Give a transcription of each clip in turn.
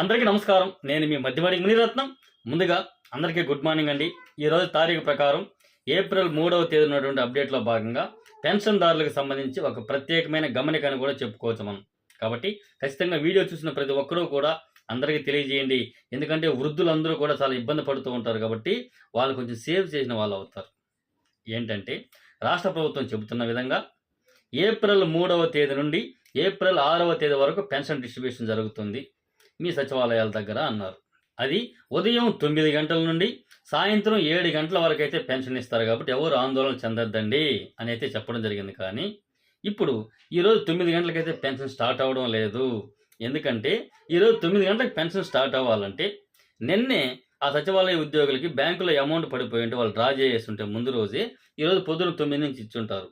అందరికీ నమస్కారం. నేను మీ మధ్యవాడి మునిరత్నం. ముందుగా అందరికీ గుడ్ మార్నింగ్ అండి. ఈరోజు తారీఖు ప్రకారం ఏప్రిల్ మూడవ తేదీ ఉన్నటువంటి అప్డేట్లో భాగంగా పెన్షన్దారులకు సంబంధించి ఒక ప్రత్యేకమైన గమనిక అని కూడా చెప్పుకోవచ్చు మనం. కాబట్టి ఖచ్చితంగా వీడియో చూసిన ప్రతి ఒక్కరూ కూడా అందరికీ తెలియజేయండి. ఎందుకంటే వృద్ధులందరూ కూడా చాలా ఇబ్బంది పడుతూ ఉంటారు కాబట్టి వాళ్ళు కొంచెం సేవ్ చేసిన వాళ్ళు అవుతారు. ఏంటంటే రాష్ట్ర ప్రభుత్వం చెబుతున్న విధంగా ఏప్రిల్ మూడవ తేదీ నుండి ఏప్రిల్ ఆరవ తేదీ వరకు పెన్షన్ డిస్ట్రిబ్యూషన్ జరుగుతుంది. మీ సచివాలయాల దగ్గర అన్నారు. అది ఉదయం తొమ్మిది గంటల నుండి సాయంత్రం ఏడు గంటల వరకు అయితే పెన్షన్ ఇస్తారు కాబట్టి ఎవరు ఆందోళన చెందొద్దండి అని అయితే చెప్పడం జరిగింది కానీ ఇప్పుడు ఈరోజు తొమ్మిది గంటలకైతే పెన్షన్ స్టార్ట్ అవ్వడం లేదు. ఎందుకంటే ఈరోజు తొమ్మిది గంటలకు పెన్షన్ స్టార్ట్ అవ్వాలంటే నిన్నే ఆ సచివాలయ ఉద్యోగులకి బ్యాంకులో అమౌంట్ పడిపోయి ఉంటే వాళ్ళు డ్రా చేస్తుంటే ముందు రోజే ఈరోజు పొద్దున తొమ్మిది నుంచి ఇచ్చుంటారు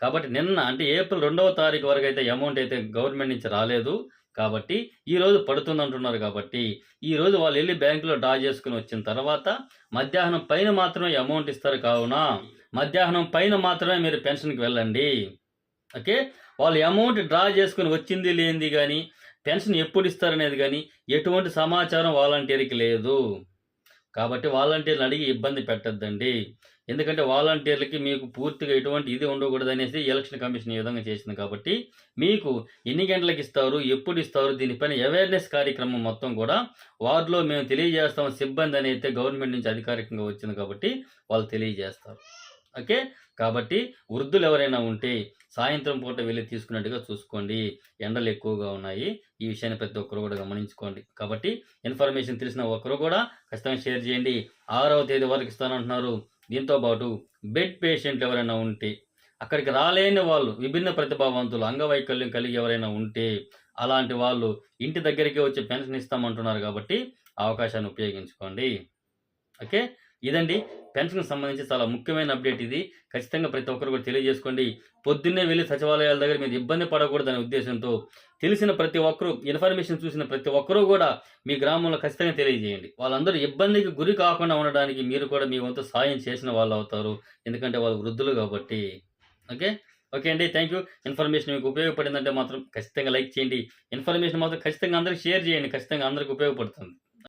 కాబట్టి నిన్న అంటే ఏప్రిల్ రెండవ తారీఖు వరకు అయితే అమౌంట్ అయితే గవర్నమెంట్ నుంచి రాలేదు. కాబట్టి ఈ రోజు పడుతుంది అంటున్నారు కాబట్టి ఈ రోజు వాళ్ళు వెళ్ళి బ్యాంకులో డ్రా చేసుకుని వచ్చిన తర్వాత మధ్యాహ్నం పైన మాత్రమే అమౌంట్ ఇస్తారు కావున మధ్యాహ్నం పైన మాత్రమే మీరు పెన్షన్కి వెళ్ళండి. ఓకే? వాళ్ళు అమౌంట్ డ్రా చేసుకుని వచ్చింది లేనిది కానీ పెన్షన్ ఎప్పుడు ఇస్తారనేది కానీ ఎటువంటి సమాచారం వాలంటీర్కి లేదు. కాబట్టి వాలంటీర్లు అడిగి ఇబ్బంది పెట్టద్దండి. ఎందుకంటే వాలంటీర్లకి మీకు పూర్తిగా ఎటువంటి ఇది ఉండకూడదు అనేసి ఎలక్షన్ కమిషన్ ఈ విధంగా చేసింది కాబట్టి మీకు ఎన్ని గంటలకు ఇస్తారు ఎప్పుడు ఇస్తారు దీనిపైన అవేర్నెస్ కార్యక్రమం మొత్తం కూడా వార్డులో మేము తెలియజేస్తాం. సిబ్బంది అనేది గవర్నమెంట్ నుంచి అధికారికంగా వచ్చింది కాబట్టి వాళ్ళు తెలియజేస్తారు. ఓకే? కాబట్టి వృద్ధులు ఎవరైనా ఉంటే సాయంత్రం పూట వెళ్ళి తీసుకున్నట్టుగా చూసుకోండి. ఎండలు ఎక్కువగా ఉన్నాయి. ఈ విషయాన్ని ప్రతి ఒక్కరు కూడా గమనించుకోండి. కాబట్టి ఇన్ఫర్మేషన్ తెలిసిన ఒక్కరు కూడా ఖచ్చితంగా షేర్ చేయండి. ఆరవ తేదీ వరకు ఇస్తానంటున్నారు. దీంతో పాటు బెడ్ పేషెంట్లు ఎవరైనా ఉంటే అక్కడికి రాలేని వాళ్ళు విభిన్న ప్రతిభావంతులు అంగవైకల్యం కలిగి ఎవరైనా ఉంటే అలాంటి వాళ్ళు ఇంటి దగ్గరికి వచ్చి పెన్షన్ ఇస్తామంటున్నారు కాబట్టి ఆ అవకాశాన్ని ఉపయోగించుకోండి. ఓకే? ఇదండి పెన్షన్కి సంబంధించి చాలా ముఖ్యమైన అప్డేట్ ఇది. ఖచ్చితంగా ప్రతి ఒక్కరు కూడా తెలియజేసుకోండి. పొద్దున్నే వెళ్ళి సచివాలయాల దగ్గర మీరు ఇబ్బంది పడకూడదనే ఉద్దేశంతో తెలిసిన ప్రతి ఒక్కరూ ఇన్ఫర్మేషన్ చూసిన ప్రతి ఒక్కరూ కూడా మీ గ్రామంలో ఖచ్చితంగా తెలియజేయండి. వాళ్ళందరూ ఇబ్బందికి గురి కాకుండా ఉండడానికి మీరు కూడా మీ వంతు సాయం చేసిన వాళ్ళు అవుతారు. ఎందుకంటే వాళ్ళు వృద్ధులు కాబట్టి. ఓకే? ఓకే అండి. థ్యాంక్ యూ ఇన్ఫర్మేషన్ మీకు ఉపయోగపడిందంటే మాత్రం ఖచ్చితంగా లైక్ చేయండి. ఇన్ఫర్మేషన్ మాత్రం ఖచ్చితంగా అందరికి షేర్ చేయండి. ఖచ్చితంగా అందరికి ఉపయోగపడుతుంది.